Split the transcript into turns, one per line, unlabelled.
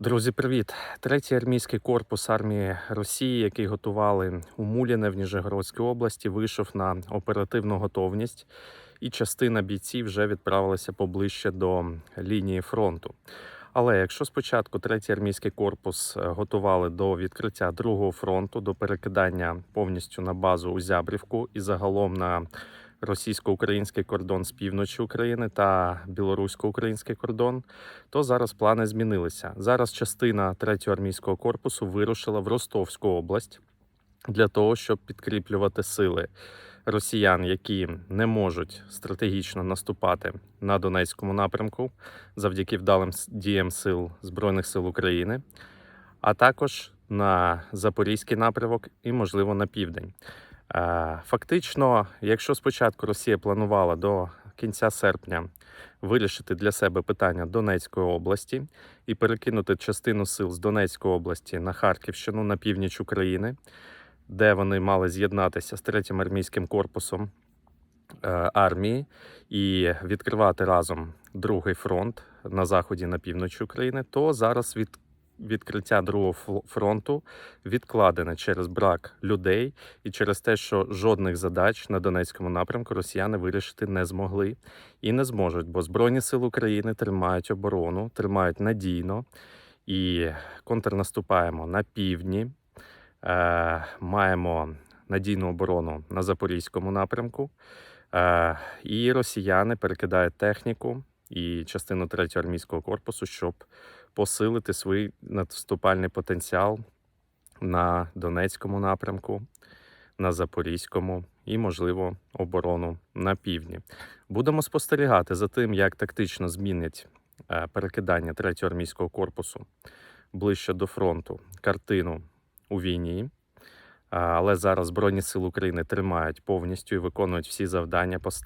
Друзі, привіт! Третій армійський корпус армії Росії, який готували у Муліне в Ніжегородській області, вийшов на оперативну готовність, і частина бійців вже відправилася поближче до лінії фронту. Але якщо спочатку третій армійський корпус е, готували до відкриття другого фронту, до перекидання повністю на базу у Зябрівку і загалом на російсько-український кордон з півночі України та білорусько-український кордон, то зараз плани змінилися. Зараз частина третього армійського корпусу вирушила в Ростовську область для того, щоб підкріплювати сили росіян, які не можуть стратегічно наступати на Донецькому напрямку завдяки вдалим діям сил Збройних сил України, а також на Запорізький напрямок і, можливо, на південь. Е, Фактично, якщо спочатку Росія планувала до кінця серпня вирішити для себе питання Донецької області і перекинути частину сил з Донецької області на Харківщину на північ України, де вони мали з'єднатися з третім армійським корпусом е, армії і відкривати разом другий фронт на заході на півночі України, то зараз від відкриття другого фронту відкладене через брак людей і через те, що жодних задач на Донецькому напрямку росіяни вирішити не змогли і не зможуть, бо Збройні сили України тримають оборону, тримають надійно і контрнаступаємо на півдні. Е, маємо надійну оборону на Запорізькому напрямку. Е, і росіяни перекидають техніку і частину третього армійського корпусу, щоб посилити свій наступальний потенціал на Донецькому напрямку, на Запорізькому і, можливо, оборону на півдні. Будемо спостерігати за тим, як тактично змінять е, перекидання третього армійського корпусу ближче до фронту картину у війні. Але зараз Збройні Сили України тримають повністю і виконують всі завдання поставлені.